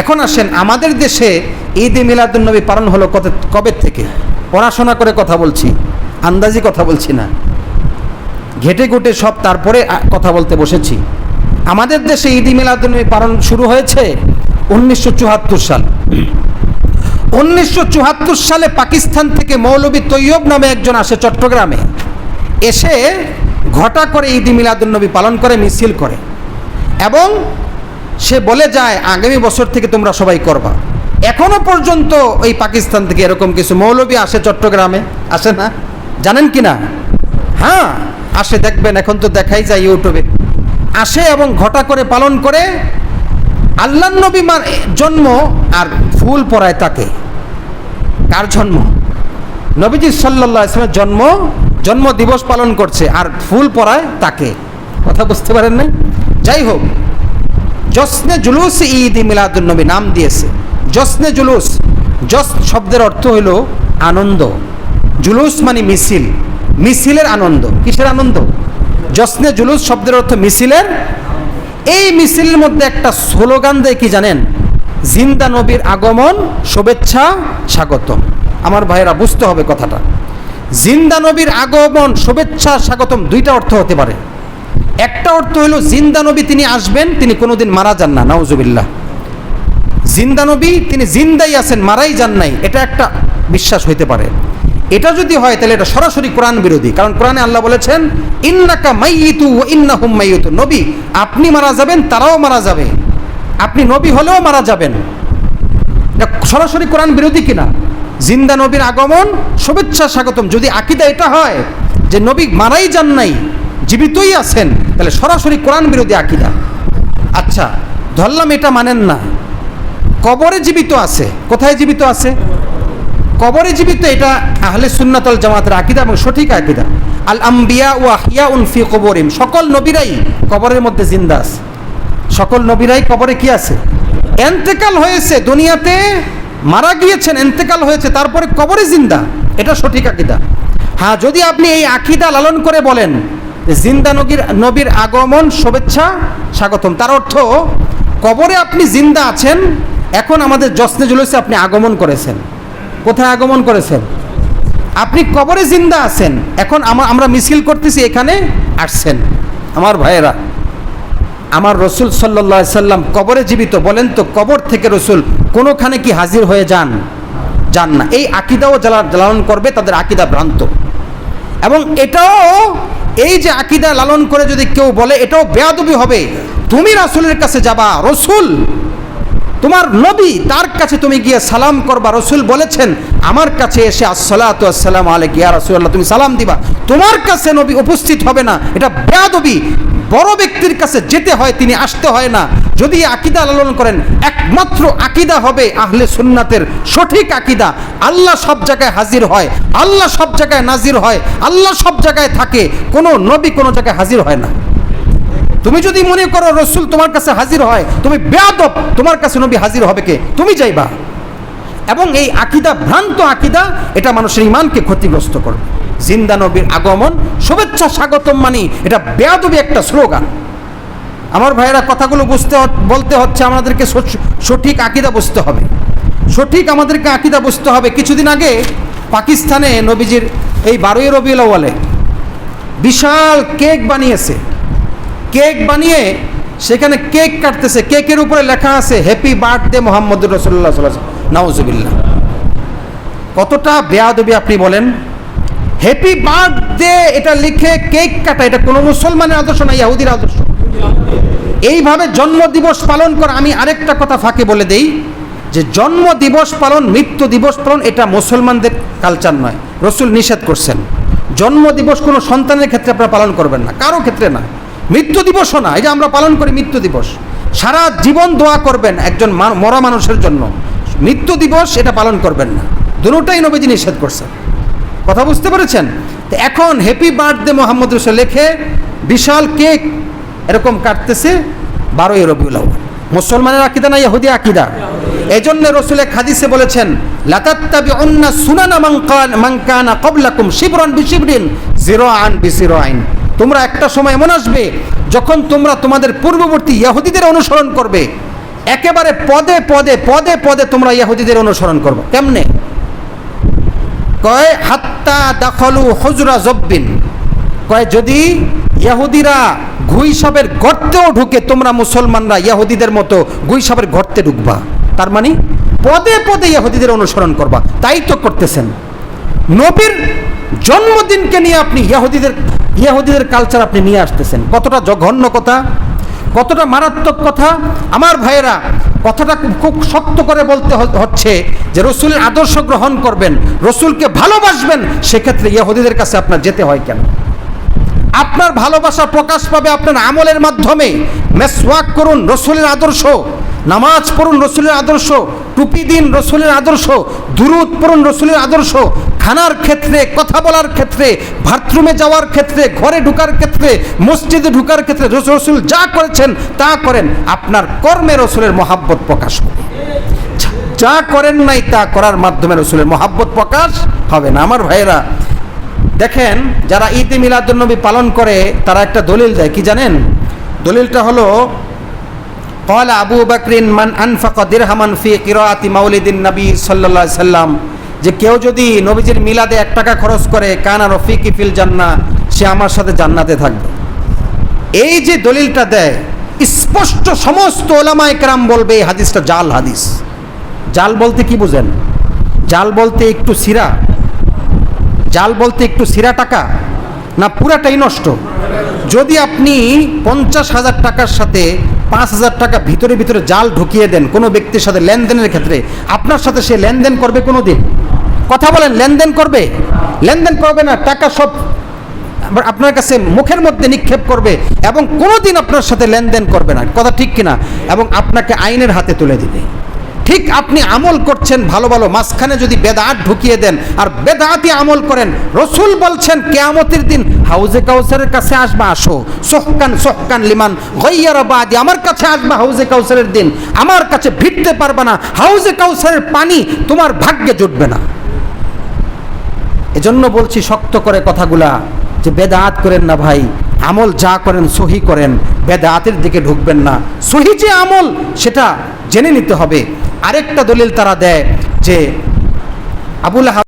এখন আসেন, আমাদের দেশে ঈদ এ মিলাদুন্নবী পালন হলো কত কবে থেকে? পড়াশোনা করে কথা বলছি, আন্দাজি কথা বলছি না। ঘেটে ঘুটে সব তারপরে কথা বলতে বসেছি। আমাদের দেশে ঈদ এ মিলাদুন্নবী পালন শুরু হয়েছে উনিশশো চুয়াত্তর সাল। উনিশশো চুয়াত্তর সালে পাকিস্তান থেকে মৌলবী তৈয়ব নামে একজন আসে চট্টগ্রামে। এসে ঘটা করে ঈদ মিলাদুন্নবী পালন করে, মিছিল করে। এবং সে বলে যায়, আগামী বছর থেকে তোমরা সবাই করবা। এখনও পর্যন্ত ওই পাকিস্তান থেকে এরকম কিছু মৌলবী আসে চট্টগ্রামে? আসে না? জানেন কি না? হ্যাঁ আসে, দেখবেন, এখন তো দেখাই যায় ইউটিউবে। আসে এবং ঘটা করে পালন করে। আল্লাহ নবী মার জন্ম আর ফুল পরায় তাকে। কার জন্ম? নবীজি সাল্লাহ ইসলামের জন্ম জন্ম দিবস পালন করছে, আর ফুল পরায় তাকে। কথা বুঝতে পারেন না? যাই হোক জসনে জুলুস ঈদ মিলাদুল নবী নাম দিয়েছে। জসনে জুলুস জস শব্দের অর্থ হইল আনন্দ। জুলুস মানে মিছিল, মিছিলের আনন্দ। কিসের আনন্দ? জসনে জুলুস শব্দের অর্থ মিছিলের। এই মিছিলের মধ্যে একটা স্লোগান দেয় কি জানেন? জিন্দা নবীর আগমন, শুভেচ্ছা, স্বাগতম। আমার ভাইয়েরা, বুঝতে হবে কথাটা। জিন্দা নবীর আগমন, শুভেচ্ছা, স্বাগতম দুইটা অর্থ হতে পারে। একটা অর্থ হলো, জিন্দা নবী তিনি আসবেন, তিনি কোনোদিন মারা যান না, নাউজুবিল্লাহ। জিন্দা নবী, তিনি জিন্দাই আছেন, মারাই যান নাই, এটা একটা বিশ্বাস হইতে পারে। এটা যদি হয়, তাহলে এটা সরাসরি কোরআন বিরোধী, কারণ কোরআনে আল্লাহ বলেছেন, ইন্নাকা মাইয়িতু ওয়া ইন্নাহুম মাইয়িতু। নবী, আপনি মারা যাবেন, তারাও মারা যাবে। আপনি নবী হলেও মারা যাবেন। এটা সরাসরি কোরআন বিরোধী কিনা? জিন্দা নবীর আগমন, শুভেচ্ছা স্বাগতম। যদি আকিদা এটা হয়, যে নবী মারাই যান নাই জীবিতই আছেন, তাহলে সরাসরি কোরআন বিরোধী আকিদা। আচ্ছা ধরলাম এটা মানেন না। কবরে জীবিত আছে, কোথায় জীবিত আছে? কবরে জীবিত এটা আহলে সুন্নাতল জামাতের আকিদা এবং সঠিক আকিদা। আল আম্বিয়া ও আহিয়া উন ফি কবরিম, সকল নবীরাই কবরের মধ্যে জিন্দা আছে। সকল নবীরাই কবরে কি আছে? এন্তেকাল হয়েছে দুনিয়াতে, মারা গিয়েছেন, এন্তেকাল হয়েছে, তারপরে কবরে জিন্দা। এটা সঠিক আকিদা। হ্যাঁ যদি আপনি এই আকিদা লালন করে বলেন জিন্দা নবীর নবীর আগমন, শুভেচ্ছা, স্বাগতম। তার অর্থ, কবরে আপনি জিন্দা আছেন, এখন আমাদের জশ্নে জুলুসে আপনি আগমন করেছেন। কোথায় আগমন করেছেন? আপনি কবরে জিন্দা আছেন, এখন আমা- আমরা মিছিল করতেছি, এখানে আসছেন। আমার ভাইয়েরা, আমার রসুল সাল্লা সাল্লাম কবরে জীবিত, বলেন তো, কবর থেকে রসুল কোনোখানে কি হাজির হয়ে যান? যান না। এই আকিদাও জ্বালা জ্বালান করবে, তাদের আকিদা ভ্রান্ত। এবং এটাও এই যে আকিদা লালন করে যদি কেউ বলে, এটাও বেয়াদবি হবে। তুমি রাসুলের কাছে যাবা, রসুল, তোমার নবী তার কাছে তুমি গিয়ে সালাম করবা। রসুল বলেছেন, আমার কাছে এসে আসসালাম আলাইক, ইয়া রাসূলুল্লাহ, তুমি সালাম দিবা। তোমার কাছে নবী উপস্থিত হবে না, এটা বেয়াদবি। বড় ব্যক্তির কাছে যেতে হয়, তিনি আসতে হয় না। যদি আকিদা লালন করেন, একমাত্র আকিদা হবে আহলে সুন্নাতের সঠিক আকিদা। আল্লাহ সব জায়গায় হাজির হয়, আল্লাহ সব জায়গায় নাজির হয়, আল্লাহ সব জায়গায় থাকে, কোনো নবী কোনো জায়গায় হাজির হয় না। তুমি যদি মনে করো রসুল তোমার কাছে হাজির হয়, তুমি বেয়াদব, তোমার কাছে নবী হাজির হবে কে? তুমি যাইবা। এবং এই আকিদা, ভ্রান্ত আকিদা, এটা মানুষের ইমানকে ক্ষতিগ্রস্ত করবে। জিন্দা নবীর আগমন, শুভেচ্ছা স্বাগতম মানি, এটা বেয়াদবি একটা স্লোগান। আমার ভাইয়েরা কথাগুলো বুঝতে বলতে হচ্ছে, আমাদেরকে সঠিক আকিদা বুঝতে হবে। সঠিক আমাদেরকে আকিদা বুঝতে হবে। কিছুদিন আগে পাকিস্তানে নবীজির এই বারোই রবিউল আউয়ালে বিশাল কেক বানিয়েছে। কেক বানিয়ে সেখানে কেক কাটতেছে। কেকের উপরে লেখা আছে হ্যাপি বার্থডে মোহাম্মদ রসুল্লাহ নাউজুবিল্লাহ। কতটা বেয়াদবি আপনি বলেন। হ্যাপি বার্থডে এটা লিখে কেক কাটা, এটা কোনো মুসলমানের আদর্শ না ইহুদির আদর্শ। এইভাবে জন্ম দিবস পালন করা, আমি আরেকটা কথা ফাঁকে বলে দেই, যে জন্ম দিবস পালন, মৃত্যু দিবস পালন, এটা মুসলমানদের কালচার নয়। রসুল নিষেধ করছেন। জন্ম দিবস কোনো সন্তানের ক্ষেত্রে আপনারা পালন করবেন না, কারও ক্ষেত্রে না। মৃত্যু দিবসও না, এই যে আমরা পালন করি মৃত্যু দিবস। সারা জীবন দোয়া করবেন একজন মরা মানুষের জন্য। মৃত্যু দিবস এটা পালন করবেন না। দুটোটাই নবীজি নিষেধ করছেন। কথা বুঝতে পেরেছেন? এখন হ্যাপি বার্থডে মোহাম্মদ রসুল লেখে, বিশাল কেক এরকম কাটতেছে বারোই রবিউল আউয়াল। মুসলমানের আকিদা না ইহুদি আকিদা? এই জন্য রসুল খাদিসে বলেছেন লাতাত্তাবি অন্না সুনানা মাংকান মাংকানা কবলাকুম শিবরন বিশিবরিন জিরো আন বিজিরো আইন তোমরা একটা সময় এমন আসবে, যখন তোমরা তোমাদের পূর্ববর্তী ইহুদিদের অনুসরণ করবে। একেবারে পদে পদে পদে পদে তোমরা ইহুদিদের অনুসরণ করব। কেমনে? কয়, হাত্তা দখলু হজরা জব্বিন। কয়, যদি ইহুদিরা গুইসাবের গর্তেও ঢুকে, তোমরা মুসলমানরা ইহুদিদের মতো গুইসাবের গর্তে ঢুকবা। তার মানে পদে পদে ইহুদিদের অনুসরণ করবা। তাই তো করতেছেন। নবীর জন্মদিনকে নিয়ে আপনি ইহুদিদের ইহুদিদের কালচার আপনি নিয়ে আসতেছেন। কতটা জঘন্য কথা, কতটা মারাত্মক কথা। আমার ভাইয়েরা, কথাটা খুব- শক্ত করে বলতে হচ্ছে যে রসুলের আদর্শ গ্রহণ করবেন, রসুলকে ভালোবাসবেন, সেক্ষেত্রে ইহুদিদের কাছে আপনার যেতে হয় কেন? আপনার ভালোবাসা প্রকাশ পাবে আপনার আমলের মাধ্যমে। মেসওয়াক করুন রসুলের আদর্শ, নামাজ পড়ুন রসুলের আদর্শ, টুপি দিন রসুলের আদর্শ, দুরুদ পড়ুন রসুলের আদর্শ, খানার ক্ষেত্রে, কথা বলার ক্ষেত্রে, বাথরুমে যাওয়ার ক্ষেত্রে, ঘরে ঢুকার ক্ষেত্রে, মসজিদে ঢুকার ক্ষেত্রে রস- রসুল যা করেছেন তা করেন, আপনার কর্মে রসুলের মহাব্বত প্রকাশ হবে। যা করেন নাই তা করার মাধ্যমে রসুলের মহাব্বত প্রকাশ হবে না। আমার ভাইয়েরা দেখেন, যারা ঈদে মিলাদুলনবী পালন করে, তারা একটা দলিল দেয়। কি জানেন? দলিলটা হলো কলা আবু বাকরিন মান আনফাক দিরহামান ফি কিরাতি মাউলিদিন নবী সাল্লা সাল্লাম। যে কেউ যদি নবীজির মিলাদে এক টাকা খরচ করে, কানা রফি কিফিল জান্না সে আমার সাথে জান্নাতে থাকবে। এই যে দলিলটা দেয়, স্পষ্ট সমস্ত ওলামায় একরাম বলবে, এই হাদিসটা জাল হাদিস। জাল বলতে কি বুঝেন? জাল বলতে একটু সিরা জাল বলতে একটু সিরা টাকা? না, পুরাটাই নষ্ট। যদি আপনি পঞ্চাশ হাজার টাকার সাথে পাঁচ হাজার টাকা ভিতরে ভিতরে জাল ঢুকিয়ে দেন কোনো ব্যক্তির সাথে লেনদেনের ক্ষেত্রে, আপনার সাথে সে লেনদেন করবে কোনো দিন কথা বলেন, লেনদেন করবে? লেনদেন করবে না, টাকা সব আপনার কাছে মুখের মধ্যে নিক্ষেপ করবে এবং কোনো দিন আপনার সাথে লেনদেন করবে না। কথা ঠিক কিনা? এবং আপনাকে আইনের হাতে তুলে দিবে। ঠিক আপনি আমল করছেন ভালো ভালো মাঝখানে যদি বেদাত ঢুকিয়ে দেন, আর বেদাতি আমল করেন, রসুল বলছেন, কেয়ামতের দিন হাউজে কাউসারের কাছে আসবা, আসো। সোহকান সোহকান লিমান গইয়ার বাদি, আমার কাছে আসবা হাউজে কাউসারের দিন। আমার কাছে ভিড়তে পারবে না। হাউজে কাউসারের পানি তোমার ভাগ্যে জুটবে না। এজন্য বলছি শক্ত করে কথাগুলা। যে বেদাত করেন না ভাই, আমল যা করেন সহি করেন, বেদাতের দিকে ঢুকবেন না। সহি যে আমল, সেটা জেনে নিতে হবে। আরেকটা দলিল তারা দেয় যে, আবুল